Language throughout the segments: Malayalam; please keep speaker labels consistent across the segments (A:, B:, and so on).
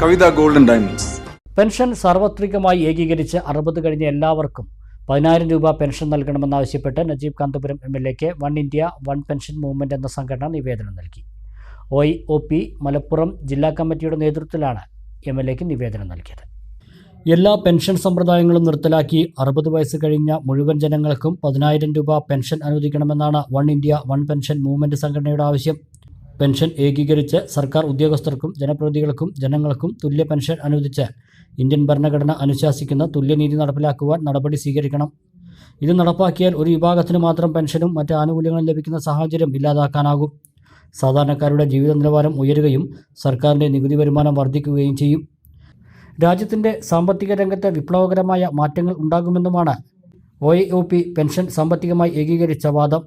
A: കവിത ഗോൾഡൻ ഡയമണ്ട്സ്.
B: പെൻഷൻ സാർവത്രികമായി ഏകീകരിച്ച് അറുപത് കഴിഞ്ഞ എല്ലാവർക്കും പതിനായിരം രൂപ പെൻഷൻ നൽകണമെന്നാവശ്യപ്പെട്ട് നജീബ് കാന്തപുരം എം എൽ എക്ക് one India one pension movement എന്ന സംഘടന നിവേദനം നൽകി. ഒ ഒ പി മലപ്പുറം ജില്ലാ കമ്മിറ്റിയുടെ നേതൃത്വത്തിലാണ് എം എൽ എക്ക് നിവേദനം നൽകിയത്. എല്ലാ പെൻഷൻ സമ്പ്രദായങ്ങളും നിർത്തലാക്കി അറുപത് വയസ്സ് കഴിഞ്ഞ മുഴുവൻ ജനങ്ങൾക്കും പതിനായിരം രൂപ pension അനുവദിക്കണമെന്നാണ് one India one pension movement സംഘടനയുടെ ആവശ്യം. പെൻഷൻ ഏകീകരിച്ച് സർക്കാർ ഉദ്യോഗസ്ഥർക്കും ജനപ്രതിനിധികൾക്കും ജനങ്ങൾക്കും തുല്യ പെൻഷൻ അനുവദിച്ച് ഇന്ത്യൻ ഭരണഘടന അനുശാസിക്കുന്ന തുല്യനീതി നടപ്പിലാക്കുവാൻ നടപടി സ്വീകരിക്കണം. ഇത് നടപ്പാക്കിയാൽ ഒരു വിഭാഗത്തിന് മാത്രം പെൻഷനും മറ്റ് ആനുകൂല്യങ്ങളും ലഭിക്കുന്ന സാഹചര്യം ഇല്ലാതാക്കാനാകും. സാധാരണക്കാരുടെ ജീവിത നിലവാരം ഉയരുകയും സർക്കാരിന്റെ നികുതി വരുമാനം വർദ്ധിക്കുകയും ചെയ്യും. രാജ്യത്തിന്റെ സാമ്പത്തിക രംഗത്ത് വിപ്ലവകരമായ മാറ്റങ്ങൾ ഉണ്ടാകുമെന്നുമാണ് ഒ പെൻഷൻ സാമ്പത്തികമായി ഏകീകരിച്ച വാദം.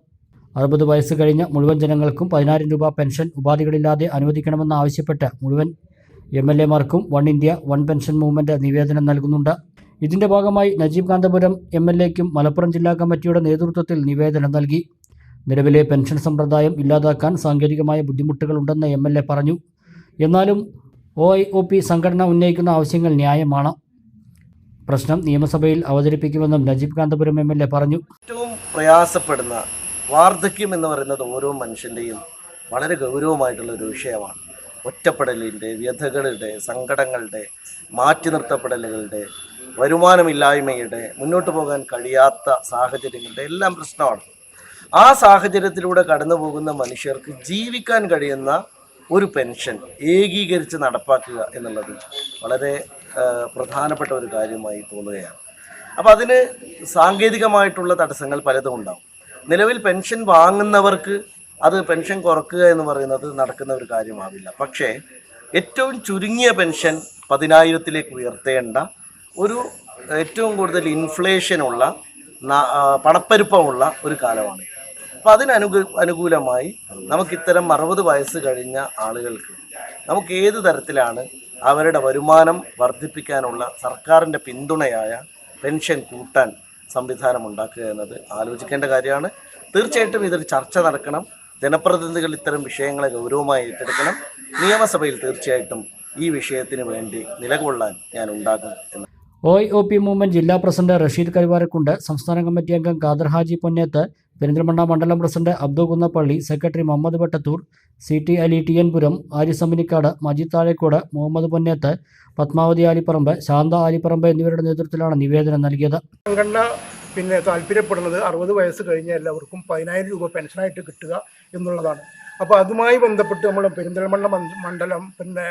B: അറുപത് വയസ്സ് കഴിഞ്ഞ മുഴുവൻ ജനങ്ങൾക്കും പതിനായിരം രൂപ പെൻഷൻ ഉപാധികളില്ലാതെ അനുവദിക്കണമെന്ന് ആവശ്യപ്പെട്ട് മുഴുവൻ M L എമാർക്കും one India one pension movement നിവേദനം നൽകുന്നുണ്ട്. ഇതിന്റെ ഭാഗമായി നജീബ് കാന്തപുരം എം എൽ എക്കും മലപ്പുറം ജില്ലാ കമ്മിറ്റിയുടെ നേതൃത്വത്തിൽ നിവേദനം നൽകി. നിലവിലെ പെൻഷൻ സമ്പ്രദായം ഇല്ലാതാക്കാൻ സാങ്കേതികമായ ബുദ്ധിമുട്ടുകളുണ്ടെന്ന് എം എൽ എ പറഞ്ഞു. എന്നാലും ഒ ഐ ഒ പി സംഘടന ഉന്നയിക്കുന്ന ആവശ്യങ്ങൾ ന്യായമാണ്. പ്രശ്നം നിയമസഭയിൽ അവതരിപ്പിക്കുമെന്നും Najeeb Kanthapuram M L A പറഞ്ഞു.
C: ഏറ്റവും പ്രയാസപ്പെടുന്ന വാർദ്ധക്യം എന്ന് പറയുന്നത് ഓരോ മനുഷ്യന്റെയും വളരെ ഗൗരവമായിട്ടുള്ള ഒരു വിഷയമാണ്. ഒറ്റപ്പെടലിന്റെ വ്യഥകളുടെ സങ്കടങ്ങളുടെ മാറ്റി നിർത്തപ്പെടലുകളുടെ വരുമാനമില്ലായ്മയുടെ മുന്നോട്ട് പോകാൻ കഴിയാത്ത സാഹചര്യങ്ങളുടെ എല്ലാം പ്രശ്നമാണ്. ആ സാഹചര്യത്തിലൂടെ കടന്നു പോകുന്ന മനുഷ്യർക്ക് ജീവിക്കാൻ കഴിയുന്ന ഒരു പെൻഷൻ ഏകീകരിച്ച് നടപ്പാക്കുക എന്നുള്ളത് വളരെ പ്രധാനപ്പെട്ട ഒരു കാര്യമായി തോന്നുകയാണ്. അപ്പോൾ അതിന് സാങ്കേതികമായിട്ടുള്ള തടസ്സങ്ങൾ പലതും ഉണ്ടാവും. നിലവിൽ പെൻഷൻ വാങ്ങുന്നവർക്ക് അത് പെൻഷൻ കുറക്കുക എന്ന് പറയുന്നത് നടക്കുന്ന ഒരു കാര്യമാവില്ല. പക്ഷേ ഏറ്റവും ചുരുങ്ങിയ പെൻഷൻ പതിനായിരത്തിലേക്ക് ഉയർത്തേണ്ട ഒരു ഏറ്റവും കൂടുതൽ ഇൻഫ്ലേഷനുള്ള പണപ്പെരുപ്പമുള്ള ഒരു കാലമാണ്. അപ്പോൾ അതിനനു അനുകൂലമായി നമുക്കിത്തരം അറുപത് വയസ്സ് കഴിഞ്ഞ ആളുകൾക്ക് നമുക്ക് ഏത് തരത്തിലാണ് അവരുടെ വരുമാനം വർദ്ധിപ്പിക്കാനുള്ള സർക്കാരിന്റെ പിന്തുണയായ പെൻഷൻ കൂട്ടാൻ സംവിധാനം ഉണ്ടാക്കുക എന്നത് ആലോചിക്കേണ്ട കാര്യമാണ്. തീർച്ചയായിട്ടും ഇതൊരു ചർച്ച നടക്കണം. ജനപ്രതിനിധികൾ ഇത്തരം വിഷയങ്ങളെ ഗൗരവമായി ഏറ്റെടുക്കണം. നിയമസഭയിൽ തീർച്ചയായിട്ടും ഈ വിഷയത്തിന് വേണ്ടി നിലകൊള്ളാൻ ഞാൻ ഉണ്ടാകും എന്ന്
B: O I O P movement ജില്ലാ പ്രസിഡന്റ് റഷീദ് കരിവാരക്കുണ്ട്. സംസ്ഥാന കമ്മിറ്റി അംഗം ഖാദർ ഹാജി പൊന്നേത്ത് പെരിന്തൽമണ്ണ മണ്ഡലം president Abdu Kunnappally secretary Muhammad Vettathur C T Ali T N Puram Aris Amminikkad Majeed Thazhekode Muhammad Ponneth Padmavathi Alipparamba Shantha Alipparamba എന്നിവരുടെ നേതൃത്വത്തിലാണ് നിവേദനം നൽകിയത്.
D: പിന്നെ താല്പര്യപ്പെടുന്നത് അറുപത് വയസ്സ് കഴിഞ്ഞ എല്ലാവർക്കും പതിനായിരം രൂപ പെൻഷനായിട്ട് കിട്ടുക എന്നുള്ളതാണ്. അപ്പോൾ അതുമായി ബന്ധപ്പെട്ട് നമ്മൾ പെരിന്തൽമണ്ണ മണ്ഡ- മണ്ഡലം പിന്നെ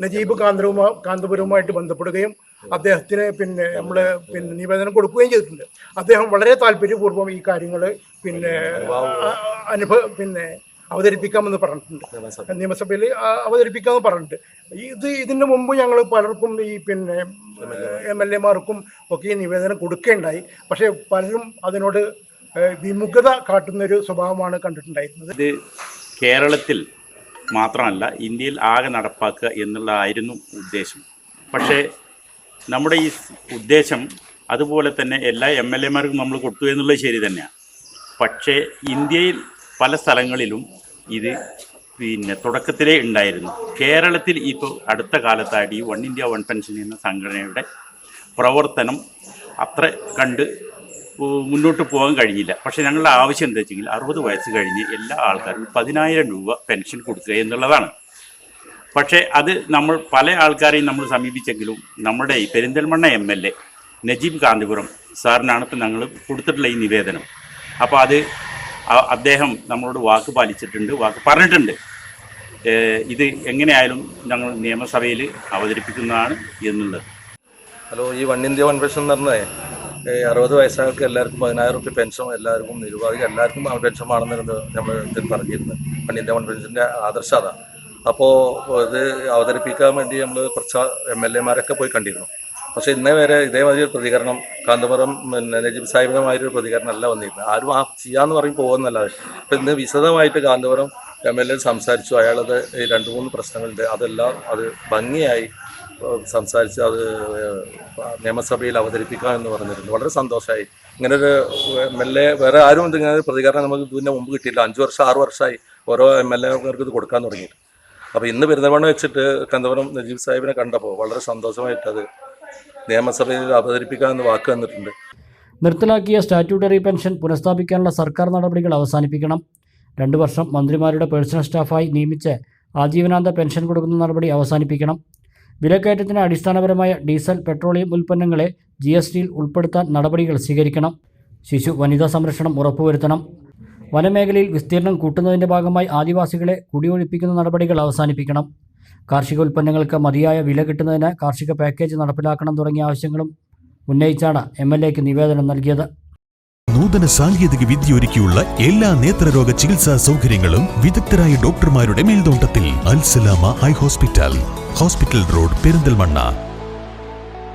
D: നജീബ് കാന്തപുരവുമാ കാന്തപുരവുമായിട്ട് ബന്ധപ്പെടുകയും അദ്ദേഹത്തിന് പിന്നെ നമ്മൾ പിന്നെ നിവേദനം കൊടുക്കുകയും ചെയ്തിട്ടുണ്ട്. അദ്ദേഹം വളരെ താല്പര്യപൂർവം ഈ കാര്യങ്ങൾ പിന്നെ അനുഭവ. പിന്നെ അവതരിപ്പിക്കാമെന്ന് പറഞ്ഞിട്ടുണ്ട്. നിയമസഭയിൽ. അവതരിപ്പിക്കാമെന്ന് പറഞ്ഞിട്ടുണ്ട്. ഇത് ഇതിന് മുമ്പ് ഞങ്ങൾ പലർക്കും ഈ പിന്നെ എം എൽ എമാർക്കും ഒക്കെ ഈ നിവേദനം കൊടുക്കേണ്ടായി. പക്ഷേ പലരും അതിനോട് വിമുഖത കാട്ടുന്ന ഒരു സ്വഭാവമാണ് കണ്ടിട്ടുണ്ടായിരുന്നത്.
E: ഇത് കേരളത്തിൽ മാത്രമല്ല ഇന്ത്യയിൽ ആകെ നടപ്പാക്കുക എന്നുള്ളതായിരുന്നു ഉദ്ദേശം. പക്ഷേ നമ്മുടെ ഈ ഉദ്ദേശം അതുപോലെ തന്നെ എല്ലാ എം എൽ എമാർക്കും നമ്മൾ കൊടുത്തു എന്നുള്ളത് ശരി തന്നെയാണ്. പക്ഷേ ഇന്ത്യയിൽ പല സ്ഥലങ്ങളിലും ഇത് പിന്നെ തുടക്കത്തിലേ ഉണ്ടായിരുന്നു. കേരളത്തിൽ ഇപ്പോൾ അടുത്ത കാലത്തായിട്ട് ഈ വൺ ഇന്ത്യ വൺ പെൻഷൻ എന്ന സംഘടനയുടെ പ്രവർത്തനം അത്ര കണ്ട് മുന്നോട്ട് പോകാൻ കഴിഞ്ഞില്ല. പക്ഷേ ഞങ്ങളുടെ ആവശ്യം എന്താ വെച്ചെങ്കിൽ അറുപത് വയസ്സ് കഴിഞ്ഞ് എല്ലാ ആൾക്കാർക്കും പതിനായിരം രൂപ പെൻഷൻ കൊടുക്കുക എന്നുള്ളതാണ്. പക്ഷേ അത് നമ്മൾ പല ആൾക്കാരെയും നമ്മൾ സമീപിച്ചെങ്കിലും നമ്മുടെ ഈ Perinthalmanna M L A Najeeb Kanthapuram സാറിനാണ് ഇപ്പം ഞങ്ങൾ കൊടുത്തിട്ടുള്ള ഈ നിവേദനം. അപ്പോൾ അത് അദ്ദേഹം നമ്മളോട് വാക്ക് പാലിച്ചിട്ടുണ്ട് വാക്ക് പറഞ്ഞിട്ടുണ്ട്. ഇത് എങ്ങനെയായാലും ഞങ്ങൾ നിയമസഭയിൽ അവതരിപ്പിക്കുന്നതാണ് എന്നുള്ളത്.
F: ഹലോ ഈ വൺ ഇന്ത്യ വൺ പെൻഷൻ എന്ന് പറഞ്ഞേ അറുപത് വയസ്സായവർക്ക് എല്ലാവർക്കും പതിനായിരം റുപ്യ പെൻഷൻ എല്ലാവർക്കും നിരുപാധികം എല്ലാവർക്കും പെൻഷൻ വേണമെന്നത് നമ്മൾ ഇതിൽ പറഞ്ഞിരുന്നു വൺ ഇന്ത്യ വൺ പെൻഷന്റെ ആദർശം അതാ അപ്പോൾ ഇത് അവതരിപ്പിക്കാൻ വേണ്ടി നമ്മൾ കുറച്ച് എം എൽ എമാരൊക്കെ പോയി കണ്ടിരുന്നു. പക്ഷേ ഇന്നേ വരെ ഇതേമാതിരി ഒരു പ്രതികരണം കാന്തപുരം പിന്നെ നജീബ് സാഹിബിനുമായൊരു പ്രതികരണം അല്ല വന്നിരുന്നത്. ആരും ആ ചെയ്യാന്ന് പറയും പോകുന്നല്ലാതെ അപ്പം ഇന്ന് വിശദമായിട്ട് കാന്തപുരം എം എൽ എ സംസാരിച്ചു. അയാളത് രണ്ട് മൂന്ന് പ്രശ്നങ്ങളുണ്ട്. അതെല്ലാം അത് ഭംഗിയായി സംസാരിച്ച് അത് നിയമസഭയിൽ അവതരിപ്പിക്കാം എന്ന് പറഞ്ഞിട്ടുണ്ട് വളരെ സന്തോഷമായി ഇങ്ങനൊരു എം എൽ എ വേറെ ആരും ഇത് ഇങ്ങനെ പ്രതികരണം നമുക്ക് ഇതിന്റെ മുമ്പ് കിട്ടിയില്ല അഞ്ച് വർഷം ആറ് വർഷമായി ഓരോ എം എൽ എമാർക്ക് ഇത് കൊടുക്കാൻ തുടങ്ങിയിട്ട്. അപ്പോൾ ഇന്ന് പെരുന്തൽമണ്ണ വെച്ചിട്ട് കന്തപുരം നജീബ് സാഹിബിനെ കണ്ടപ്പോൾ വളരെ സന്തോഷമായിട്ടത് നിയമസഭയിൽ അവതരിപ്പിക്കാമെന്ന് വാക്ക് തന്നിട്ടുണ്ട്.
B: നിർത്തലാക്കിയ സ്റ്റാറ്റ്യൂട്ടറി പെൻഷൻ പുനഃസ്ഥാപിക്കാനുള്ള സർക്കാർ നടപടികൾ അവസാനിപ്പിക്കണം. രണ്ട് വർഷം മന്ത്രിമാരുടെ പേഴ്സണൽ സ്റ്റാഫായി നിയമിച്ച് ആജീവനാന്ത പെൻഷൻ കൊടുക്കുന്ന നടപടി അവസാനിപ്പിക്കണം. വിലക്കയറ്റത്തിന് അടിസ്ഥാനപരമായ ഡീസൽ പെട്രോളിയം ഉൽപ്പന്നങ്ങളെ ജി എസ് ടിയിൽ ഉൾപ്പെടുത്താൻ നടപടികൾ സ്വീകരിക്കണം. ശിശു വനിതാ സംരക്ഷണം ഉറപ്പുവരുത്തണം. വനമേഖലയിൽ വിസ്തീർണം കൂട്ടുന്നതിന്റെ ഭാഗമായി ആദിവാസികളെ കുടിയൊഴിപ്പിക്കുന്ന നടപടികൾ അവസാനിപ്പിക്കണം. കാർഷിക ഉൽപ്പന്നങ്ങൾക്ക് മതിയായ വില കിട്ടുന്നതിന് കാർഷിക പാക്കേജ് നടപ്പിലാക്കണം തുടങ്ങിയ ആവശ്യങ്ങളും ഉന്നയിച്ചാണ് എം എൽ എക്ക് നിവേദനം നൽകിയത്.
A: നൂതന സാങ്കേതിക വിദ്യ ഒരുക്കിയുള്ള എല്ലാ നേത്രരോഗ ചികിത്സാ സൗകര്യങ്ങളും വിദഗ്ധരായ ഡോക്ടർമാരുടെ മേൽനോട്ടത്തിൽ Alsalama eye hospital. Hospital road Perinthalmanna.